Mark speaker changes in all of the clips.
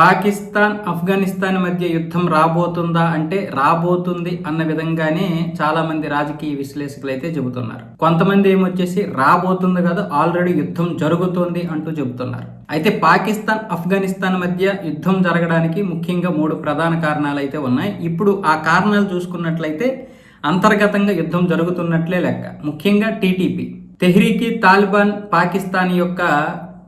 Speaker 1: పాకిస్తాన్ ఆఫ్ఘనిస్తాన్ మధ్య యుద్ధం రాబోతుందా అంటే రాబోతుంది అన్న విధంగానే చాలా మంది రాజకీయ విశ్లేషకులు అయితే చెబుతున్నారు. కొంతమంది ఏమొచ్చేసి రాబోతుంది కదా ఆల్రెడీ యుద్ధం జరుగుతుంది అంటూ చెబుతున్నారు. అయితే పాకిస్తాన్ ఆఫ్ఘనిస్తాన్ మధ్య యుద్ధం జరగడానికి ముఖ్యంగా మూడు ప్రధాన కారణాలు అయితే ఉన్నాయి. ఇప్పుడు ఆ కారణాలు చూసుకున్నట్లయితే అంతర్గతంగా యుద్ధం జరుగుతున్నట్లే లెక్క. ముఖ్యంగా టీటీపీ. తెహ్రీకి తాలిబాన్ పాకిస్తాన్ యొక్క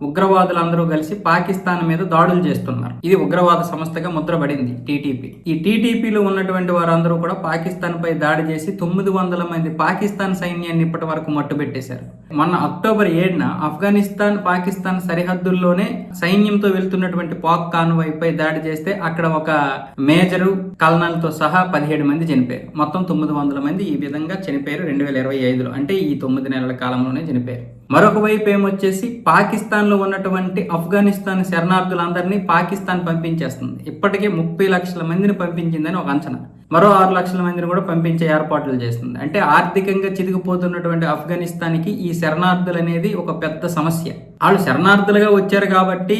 Speaker 1: ఉగ్రవాదులందరూ కలిసి పాకిస్తాన్ మీద దాడులు చేస్తున్నారు. ఇది ఉగ్రవాద సంస్థగా ముద్రపడింది టీటీపీ. ఈ టీటీపీలో ఉన్నటువంటి వారందరూ కూడా పాకిస్తాన్ పై దాడి చేసి తొమ్మిది వందల మంది పాకిస్తాన్ సైన్యాన్ని ఇప్పటి వరకు మట్టుబెట్టేశారు. మొన్న అక్టోబర్ ఏడున ఆఫ్ఘనిస్తాన్ పాకిస్తాన్ సరిహద్దుల్లోనే సైన్యంతో వెళ్తున్నటువంటి పాక్ కాన్వాయ్ పై దాడి చేస్తే అక్కడ ఒక మేజరు కల్నల్తో సహా పదిహేడు మంది చనిపోయారు. మొత్తం తొమ్మిది వందల మంది ఈ విధంగా చనిపోయారు. రెండు వేల ఇరవై ఐదులో. అంటే ఈ తొమ్మిది నెలల కాలంలోనే చనిపోయారు. మరొక వైపు ఏమొచ్చేసి పాకిస్తాన్లో ఉన్నటువంటి ఆఫ్ఘనిస్తాన్ శరణార్థులందరినీ పాకిస్తాన్ పంపించేస్తుంది. ఇప్పటికే ముప్పై లక్షల మందిని పంపించిందని ఒక అంచనా. మరో ఆరు లక్షల మందిని కూడా పంపించే ఏర్పాట్లు చేస్తుంది. అంటే ఆర్థికంగా చితికిపోతున్నటువంటి ఆఫ్ఘనిస్తాన్కి ఈ శరణార్థులు అనేది ఒక పెద్ద సమస్య. వాళ్ళు శరణార్థులుగా వచ్చారు కాబట్టి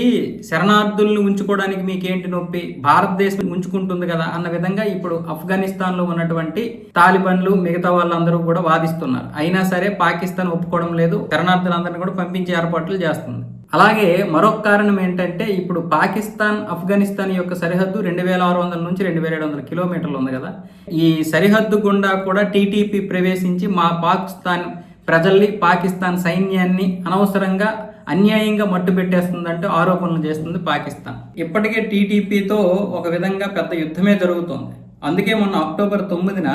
Speaker 1: శరణార్థుల్ని ఉంచుకోవడానికి మీకేంటి నొప్పి? భారతదేశం ఉంచుకుంటుంది కదా అన్న విధంగా ఇప్పుడు ఆఫ్ఘనిస్తాన్లో ఉన్నటువంటి తాలిబన్లు మిగతా వాళ్ళందరూ కూడా వాదిస్తున్నారు. అయినా సరే పాకిస్తాన్ ఒప్పుకోవడం లేదు. శరణార్థులందరినీ కూడా పంపించే ఏర్పాట్లు చేస్తుంది. అలాగే మరొక కారణం ఏంటంటే ఇప్పుడు పాకిస్తాన్ ఆఫ్ఘనిస్తాన్ యొక్క సరిహద్దు రెండు వేల ఆరు వందల నుంచి రెండు వేల ఏడు వందల కిలోమీటర్లు ఉంది కదా. ఈ సరిహద్దు గుండా కూడా టీటీపీ ప్రవేశించి మా పాకిస్తాన్ ప్రజల్ని పాకిస్తాన్ సైన్యాన్ని అనవసరంగా అన్యాయంగా మట్టు పెట్టేస్తుందంటూ ఆరోపణలు చేస్తుంది పాకిస్తాన్. ఇప్పటికే టీటీపీతో ఒక విధంగా పెద్ద యుద్ధమే జరుగుతోంది. అందుకే మొన్న అక్టోబర్ తొమ్మిదిన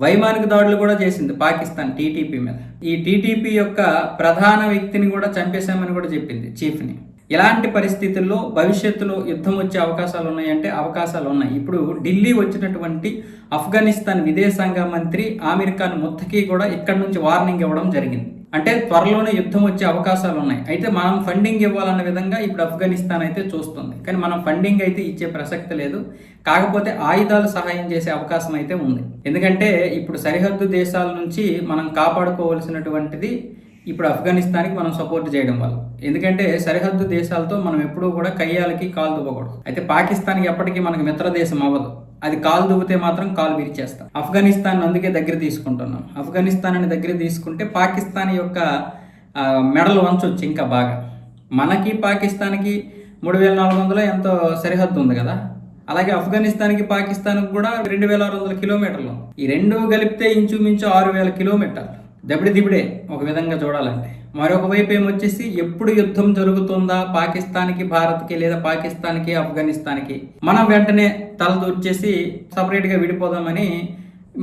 Speaker 1: వైమానిక దాడులు కూడా చేసింది పాకిస్తాన్ టీటీపీ మీద. ఈ టీటీపీ యొక్క ప్రధాన వ్యక్తిని కూడా చంపేశామని కూడా చెప్పింది చీఫ్ని. ఇలాంటి పరిస్థితుల్లో భవిష్యత్తులో యుద్ధం వచ్చే అవకాశాలు ఉన్నాయంటే అవకాశాలు ఉన్నాయి. ఇప్పుడు ఢిల్లీ వచ్చినటువంటి ఆఫ్ఘనిస్తాన్ విదేశాంగ మంత్రి ఆమిర్ ఖాన్ ముత్తకి కూడా ఇక్కడ నుంచి వార్నింగ్ ఇవ్వడం జరిగింది. అంటే త్వరలోనే యుద్ధం వచ్చే అవకాశాలు ఉన్నాయి. అయితే మనం ఫండింగ్ ఇవ్వాలన్న విధంగా ఇప్పుడు ఆఫ్ఘనిస్తాన్ అయితే చూస్తుంది. కానీ మనం ఫండింగ్ అయితే ఇచ్చే ప్రసక్తి లేదు. కాకపోతే ఆయుధాలు సహాయం చేసే అవకాశం అయితే ఉంది. ఎందుకంటే ఇప్పుడు సరిహద్దు దేశాల నుంచి మనం కాపాడుకోవాల్సినటువంటిది ఇప్పుడు ఆఫ్ఘనిస్తాన్కి మనం సపోర్ట్ చేయడం వల్ల. ఎందుకంటే సరిహద్దు దేశాలతో మనం ఎప్పుడూ కూడా కయ్యాలకి కాలు దువ్వకూడదు. అయితే పాకిస్తాన్కి ఎప్పటికీ మనకు మిత్ర దేశం అవ్వదు. అది కాలు దువ్వితే మాత్రం కాలు విరిచేస్తాం. ఆఫ్ఘనిస్తాన్ అందుకే దగ్గర తీసుకుంటున్నాం ఆఫ్ఘనిస్తాన్ అని దగ్గర తీసుకుంటే పాకిస్తాన్ యొక్క మెడల్ మెడలు ఇంకా బాగా. మనకి పాకిస్తాన్కి మూడు వేల నాలుగు వందల ఎంతో సరిహద్దు ఉంది కదా? అలాగే ఆఫ్ఘనిస్తాన్కి పాకిస్తాన్కి కూడా రెండు వేల ఆరు వందల కిలోమీటర్లు. ఈ రెండు కలిపితే ఇంచుమించు ఆరు వేల కిలోమీటర్లు. దబిడి దిబిడే ఒక విధంగా చూడాలంటే. మరొక వైపు ఏమొచ్చేసి ఎప్పుడు యుద్ధం జరుగుతుందా? పాకిస్తాన్కి భారత్కి లేదా పాకిస్తాన్కి ఆఫ్ఘనిస్తాన్కి? మనం వెంటనే తల దూర్చేసి సపరేట్గా విడిపోదామని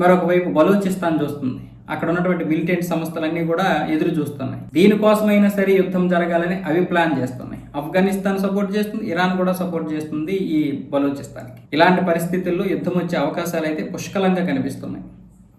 Speaker 1: మరొక వైపు బలూచిస్తాన్ చూస్తుంది. అక్కడ ఉన్నటువంటి మిలిటెంట్ సంస్థలన్నీ కూడా ఎదురు చూస్తున్నాయి. దీనికోసమైనా సరే యుద్ధం జరగాలని అవి ప్లాన్ చేస్తున్నాయి. ఆఫ్ఘనిస్తాన్ సపోర్ట్ చేస్తుంది ఇరాన్ కూడా సపోర్ట్ చేస్తుంది ఈ బలూచిస్తాన్కి. ఇలాంటి పరిస్థితుల్లో యుద్ధం వచ్చే అవకాశాలు అయితే పుష్కలంగా కనిపిస్తున్నాయి.